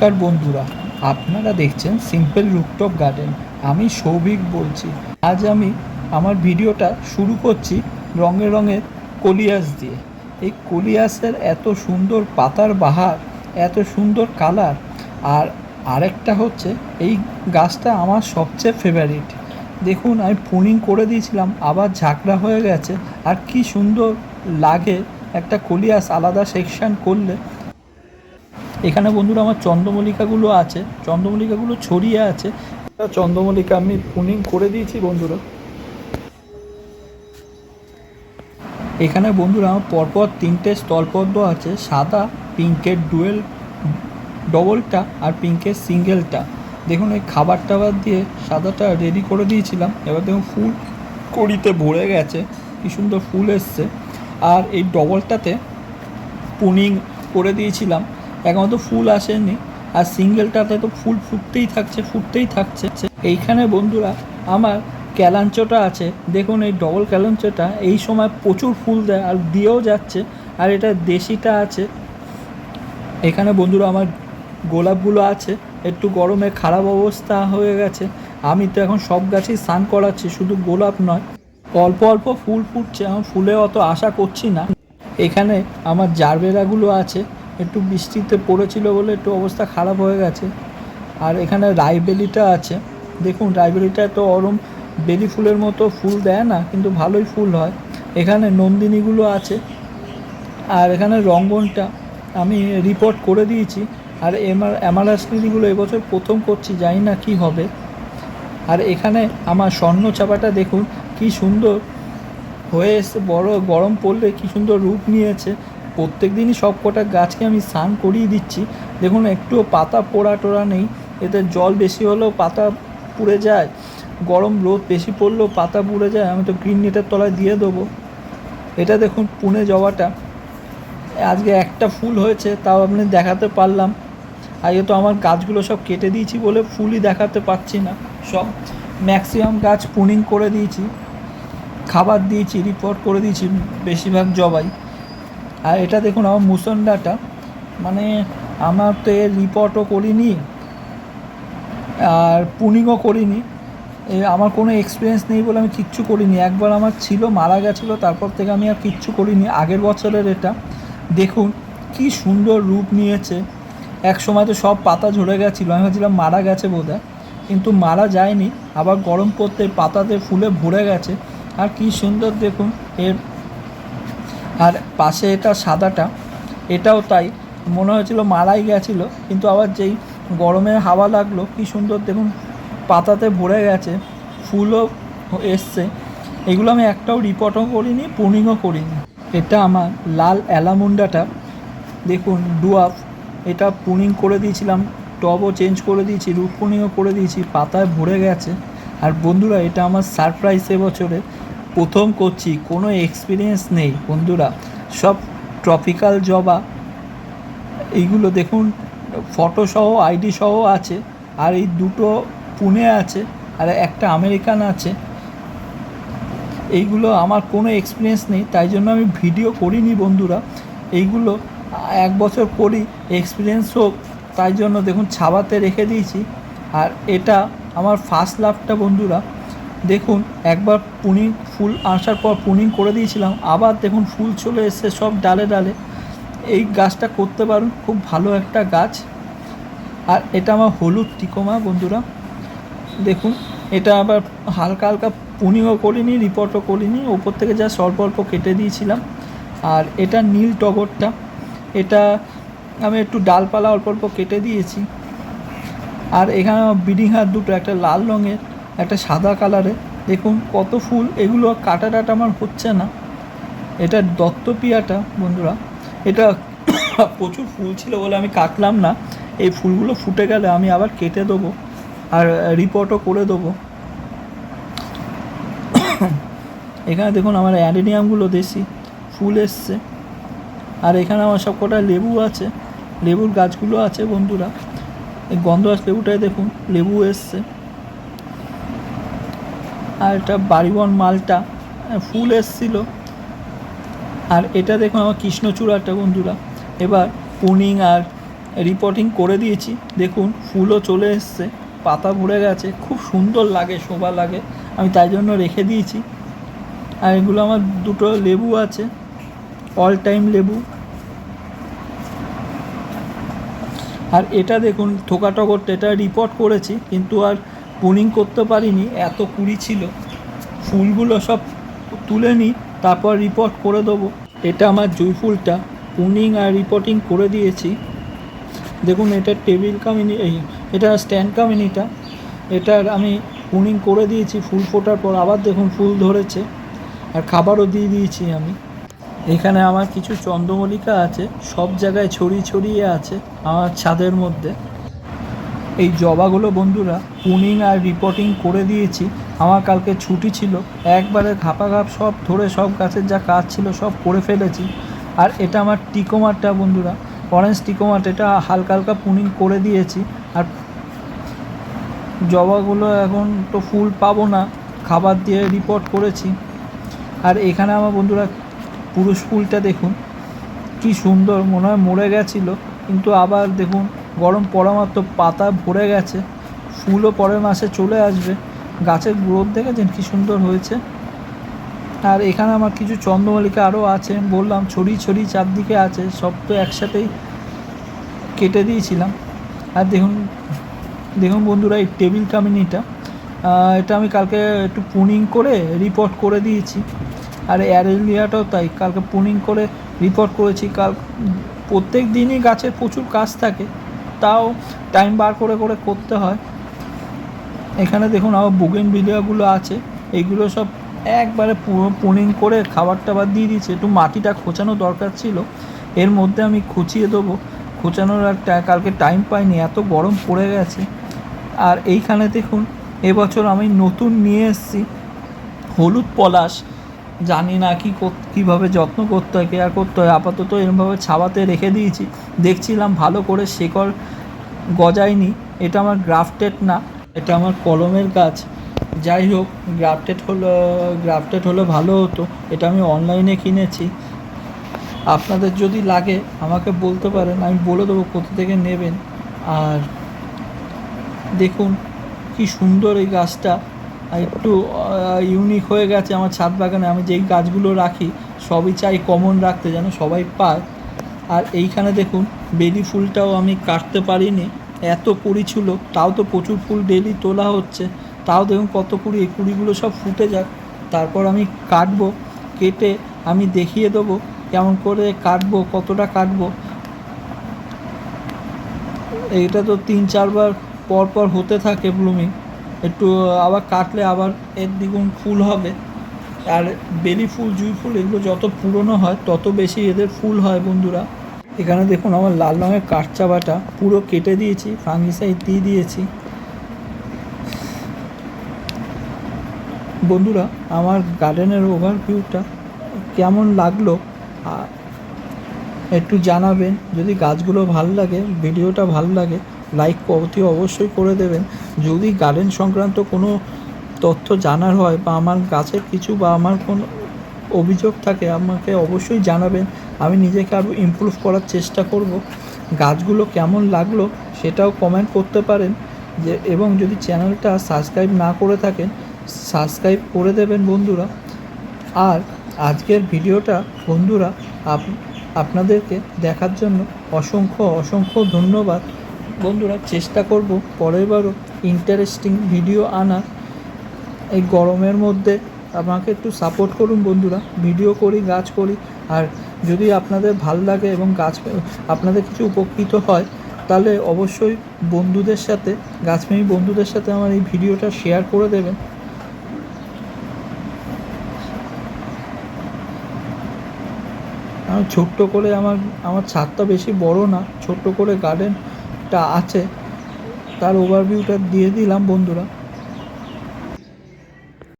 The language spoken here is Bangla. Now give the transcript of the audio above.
নমস্কার বন্ধুরা, আপনারা দেখছেন সিম্পল রুকটপ গার্ডেন আমি সৌভিক বলছি। আজ আমি আমার ভিডিওটা শুরু করছি রঙে রঙের কলিয়াস দিয়ে। এই কলিয়াসের এত সুন্দর পাতার বাহার, এত সুন্দর কালার, আর আরেকটা হচ্ছে এই গাছটা আমার সবচেয়ে ফেভারিট দেখুন, আমি পুনিং করে দিয়েছিলাম, আবার ঝাঁকড়া হয়ে গেছে। আর কি সুন্দর লাগে একটা কলিয়াস আলাদা সেকশন করলে। এখানে বন্ধুরা আমার চন্দ্রমল্লিকাগুলো আছে। চন্দ্রমল্লিকাগুলো ছড়িয়ে আছে। চন্দ্রমল্লিকা, আমি পুনিং করে দিয়েছি বন্ধুরা। এখানে বন্ধুরা আমার পরপর তিনটে স্থলপদ্ম আছে, সাদা, পিঙ্কের ডুয়েল ডবলটা আর পিঙ্কের সিঙ্গেলটা। দেখুন, এই খাবার টাবার দিয়ে সাদাটা রেডি করে দিয়েছিলাম। এবার দেখুন, ফুল কড়িতে ভরে গেছে। কি সুন্দর ফুল এসছে। আর এই ডবলটাতে পুনিং করে দিয়েছিলাম। এখন তো ফুল আসেনি। আর সিঙ্গেলটাতে তো ফুল ফুটতেই থাকছে ফুটতেই থাকছে। এইখানে বন্ধুরা, আমার ক্যালাঞ্চোটা আছে। দেখুন এই ডবল ক্যালাঞ্চোটা এই সময় প্রচুর ফুল দেয় আর দিয়েও যাচ্ছে। আর এটা দেশিটা আছে। এখানে বন্ধুরা, আমার গোলাপগুলো আছে। একটু গরমে খারাপ অবস্থা হয়ে গেছে। আমি তো এখন সব গাছেই স্নান করাচ্ছি, শুধু গোলাপ নয়। অল্প অল্প ফুল ফুটছে আমার ফুলে অত আশা করছি না। এখানে আমার জারবেরাগুলো আছে। একটু বৃষ্টিতে পড়েছিল বলে একটু অবস্থা খারাপ হয়ে গেছে। আর এখানে রাইবেলিটা আছে। দেখুন রাইবেলিটা তো ওরম বেলি ফুলের মতো ফুল দেয় না, কিন্তু ভালোই ফুল হয়। এখানে নন্দিনীগুলো আছে। আর এখানে রঙ্গনটা আমি রিপোর্ট করে দিয়েছি। আর এমার অ্যামালাসলিগুলো এবছর প্রথম করছি, জানি না কি হবে। আর এখানে আমার স্বর্ণ চাপাটা দেখুন, কি সুন্দর হয়ে এসে বড়, গরম পড়লে কি সুন্দর রূপ নিয়েছে। প্রত্যেক দিনই সব কটা গাছকে আমি স্নান করিয়ে দিচ্ছি। দেখুন, একটুও পাতা পোড়া টোড়া নেই। এতে জল বেশি হলেও পাতা পুড়ে যায়। গরম রোদ বেশি পড়লেও পাতা পুড়ে যায়। আমি তো গ্রিন নেটের তলায় দিয়ে দেবো। এটা দেখুন, পুনে জবাটা। আজকে একটা ফুল হয়েছে, তাও আপনি দেখাতে পারলাম। আগে তো আমার গাছগুলো সব কেটে দিয়েছি বলে ফুলই দেখাতে পারছি না। সব ম্যাক্সিমাম গাছ পুনিং করে দিয়েছি। খাবার দিয়েছি রিপোর্ট করে দিয়েছি, বেশিরভাগ জবাই। আর এটা দেখুন, আমার মুসন্ডাটা মানে আমার তো এর রিপোর্টও করিনি, আর পুনিংও করিনি। আমার কোনো এক্সপিরিয়েন্স নেই বলে আমি কিচ্ছু করিনি। একবার আমার ছিল, মারা গেছিল, তারপর থেকে আমি আর কিচ্ছু করিনি। আগের বছরের এটা। দেখুন, কি সুন্দর রূপ নিয়েছে। এক সময় তো সব পাতা ঝরে গেছিল, আমি ভাবছিলাম মারা গেছে বোধ কিন্তু মারা যায়নি, আবার গরম পড়তে পাতাতে ফুলে ভরে গেছে। আর কি সুন্দর দেখুন, এর আর পাশে এটা সাদাটা, এটাও তাই। মনে হয়েছিল মারাই গেছিল, কিন্তু আবার যেই গরমের হাওয়া লাগল, কি সুন্দর দেখুন, পাতাতে ভরে গেছে, ফুলও এসছে। এগুলো আমি একটাও রিপোর্টও করিনি পুনিংও করিনি। এটা আমার লাল অ্যালামুন্ডাটা, দেখুন ডুয়াফ এটা পুনিং করে দিয়েছিলাম টবও চেঞ্জ করে দিয়েছি রুট পুনিংও করে দিয়েছি, পাতায় ভরে গেছে। আর বন্ধুরা, এটা আমার সারপ্রাইজ এবছরে প্রথম করছি কোনো এক্সপিরিয়েন্স নেই, বন্ধুরা। সব ট্রপিক্যাল জবা, এইগুলো দেখুন ফটো সহ আইডি সহ আছে, আর এই দুটো পুনে আছে, আর একটা আমেরিকান আছে। এইগুলো আমার কোনো এক্সপিরিয়েন্স নেই, তাই জন্য আমি ভিডিও করিনি, বন্ধুরা। এইগুলো এক বছর করি এক্সপিরিয়েন্স হোক, তাই জন্য দেখুন ছাবাতে রেখে দিয়েছি। আর এটা আমার ফার্স্ট লাভটা বন্ধুরা। দেখুন, একবার পুনিং ফুল আসার পর পুনিং করে দিয়েছিলাম, আবার দেখুন ফুল চলে এসছে সব ডালে ডালে। এই গাছটা করতে পারুন, খুব ভালো একটা গাছ। আর এটা আমার হলুদ টিকোমা, বন্ধুরা। দেখুন, এটা আবার হালকা হালকা পুনিংও করিনি, রিপোর্টও করিনি, ওপর থেকে যা অল্প অল্প কেটে দিয়েছিলাম। আর এটা নীল টগরটা, এটা আমি একটু ডালপালা অল্প অল্প কেটে দিয়েছি। আর এখানে আমার হাত দুটো, একটা লাল রঙের। একটা সাদা কালারের দেখুন কত ফুল, এগুলো কাটা টাটা আমার হচ্ছে না। এটা দত্তপিয়াটা, বন্ধুরা। এটা প্রচুর ফুল ছিল বলে আমি কাটলাম না। এই ফুলগুলো ফুটে গেলে আমি আবার কেটে দেবো আর রিপোর্টও করে দেবো। এখানে দেখুন আমার অ্যাডেনিয়ামগুলো দেশি, ফুল এসছে। আর এখানে আমার সব কটা লেবু আছে, লেবুর গাছগুলো আছে বন্ধুরা। এই গন্ধরাজ লেবুটায় দেখুন, লেবু এসছে। আর এটা বাড়িবন মালটা ফুল এসছিল। আর এটা দেখুন আমার কৃষ্ণচূড়াটা বন্ধুরা। এবার পুনিং আর রিপোর্টিং করে দিয়েছি। দেখুন, ফুলও চলে এসছে, পাতা ভরে গেছে, খুব সুন্দর লাগে, শোভা লাগে। আমি তাই জন্য রেখে দিয়েছি। আর এগুলো আমার দুটো লেবু আছে অল টাইম লেবু। আর এটা দেখুন থোকা টগরটা এটা রিপোর্ট করেছি, কিন্তু আর পুনিং করতে পারিনি, এত কুড়ি ছিল। ফুলগুলো সব তুলে নিই, তারপর রিপোর্ট করে দেবো। এটা আমার জুই ফুলটা পুনিং আর রিপোর্টিং করে দিয়েছি। দেখুন, এটা টেবিল কামিনি, এই, এটা স্ট্যান্ড কামিনিটা। এটার আমি পুনিং করে দিয়েছি, ফুল ফোটার পর আবার দেখুন ফুল ধরেছে। আর খাবারও দিয়ে দিয়েছি আমি। এখানে আমার কিছু চন্দ্রমল্লিকা আছে, সব জায়গায় ছড়িয়ে ছড়িয়ে আছে আমার ছাদের মধ্যে। এই জবাগুলো বন্ধুরা পুনিং আর রিপোর্টিং করে দিয়েছি। আমার কালকে ছুটি ছিল। একবারে ঘাপা ঘাপ সব ধরে সব গাছের যা কাজ ছিল সব করে ফেলেছি। আর এটা আমার টিকোমারটা বন্ধুরা অরেঞ্জ টিকোমাট এটা হালকা হালকা পুনিং করে দিয়েছি। আর জবাগুলো এখন তো ফুল পাবো না, খাবার দিয়ে রিপোর্ট করেছি। আর এখানে আমার বন্ধুরা পুরুষ ফুলটা দেখুন, কি সুন্দর, মনে হয় মরে গেছিল। কিন্তু আবার দেখুন গরম পড়া মাত্র পাতা ভরে গেছে। ফুলও পরের মাসে চলে আসবে। গাছের গ্রোথ দেখেছেন? কি সুন্দর হয়েছে। আর এখানে আমার কিছু চন্দ্রমল্লিকা আরও আছে। বললাম ছড়িয়ে ছড়ি চারদিকে আছে। সব তো একসাথেই কেটে দিয়েছিলাম। আর দেখুন দেখুন বন্ধুরা, এই টেবিল কামিনিটা এটা আমি কালকে একটু পুনিং করে রিপোর্ট করে দিয়েছি। আর অ্যারেলিয়াটাও তাই, কালকে পুনিং করে রিপোর্ট করেছি। কাল, প্রত্যেক দিনই গাছের প্রচুর কাজ থাকে। তাও টাইম বার করে করে করতে হয়। এখানে দেখুন আমার বুগেন ভিডিওগুলো আছে। এইগুলো সব একবারে পুনিং করে খাবার টাবার দিয়ে দিয়েছে। একটু মাটিটা খোঁচানো দরকার ছিল। এর মধ্যে আমি খুঁচিয়ে দেবো। খোঁচানোর আর কালকে টাইম পাইনি, এত গরম পড়ে গেছে। আর এইখানে দেখুন, এবছর আমি নতুন নিয়ে এসেছি। হলুদ পলাশ। জানি না কি কীভাবে যত্ন করতে হয় কেয়ার করতে হয়। আপাতত এরমভাবে ছাওয়াতে রেখে দিয়েছি। দেখছিলাম ভালো করে শেকড় গজায়নি। এটা আমার গ্রাফটেড না, এটা আমার কলমের গাছ। যাই হোক, গ্রাফটেড হলো, গ্রাফটেড হলে ভালো হতো। এটা আমি অনলাইনে কিনেছি। আপনাদের যদি লাগে, আমাকে বলতে পারেন। আমি বলে দেবো কোথা থেকে নেবেন। আর দেখুন, কি সুন্দর এই গাছটা। একটু ইউনিক হয়ে গেছে আমার ছাদ বাগানে। আমি যেই গাছগুলো রাখি, সবই চাই কমন রাখতে যেন সবাই পায়। আর এইখানে দেখুন, বেলি ফুলটাও আমি কাটতে পারিনি। এত কুড়ি ছিল, তাও তো প্রচুর ফুল ডেলি তোলা হচ্ছে। তাও দেখুন কত কুড়ি, এই কুড়িগুলো সব ফুটে যাক। তারপর আমি কাটবো, কেটে আমি দেখিয়ে দেবো কেমন করে কাটবো, কতটা কাটবো। এইটা তো তিন চারবার পর পর হতে থাকে ব্লুমিং একটু আবার কাটলে আবার এর দ্বিগুণ ফুল হবে। আর বেলি ফুল, জুঁই ফুল, এগুলো যত পুরনো হয়, তত বেশি এদের ফুল হয় বন্ধুরা। এখানে দেখুন আমার লাল রঙের কাঠচাবাটা পুরো কেটে দিয়েছি, ফাঙ্গিসাইড দিয়ে দিয়েছি। বন্ধুরা, আমার গার্ডেনের ওভারভিউটা কেমন লাগল একটু জানাবেন। যদি গাছগুলো ভালো লাগে, ভিডিওটা ভালো লাগে লাইক অতি অবশ্যই করে দেবেন। যদি গার্ডেন সংক্রান্ত কোনো তথ্য জানার হয় বা আমার গাছের কিছু বা আমার কোনো অভিযোগ থাকে, আমাকে অবশ্যই জানাবেন। আমি নিজেকে আরও ইমপ্রুভ করার চেষ্টা করব। গাছগুলো কেমন লাগল সেটাও কমেন্ট করতে পারেন। যে, এবং যদি চ্যানেলটা সাবস্ক্রাইব না করে থাকেন সাবস্ক্রাইব করে দেবেন বন্ধুরা। আর আজকের ভিডিওটা বন্ধুরা, আপ, আপনাদেরকে দেখার জন্য অসংখ্য অসংখ্য ধন্যবাদ। বন্ধুরা, চেষ্টা করব পরের বারও ইন্টারেস্টিং ভিডিও আনার। এই গরমের মধ্যে আমাকে একটু সাপোর্ট করুন বন্ধুরা ভিডিও করি, গাছ করি। আর যদি আপনাদের ভালো লাগে এবং গাছ, আপনাদের কিছু উপকৃত হয়, তাহলে অবশ্যই বন্ধুদের সাথে, গাছপ্রেমী বন্ধুদের সাথে আমার এই ভিডিওটা শেয়ার করে দেবেন। ছোট্ট করে আমার আমার ছাদটা বেশি বড় না, ছোট্ট করে গার্ডেনটা আছে। তার ওভারভিউটা দিয়ে দিলাম বন্ধুরা।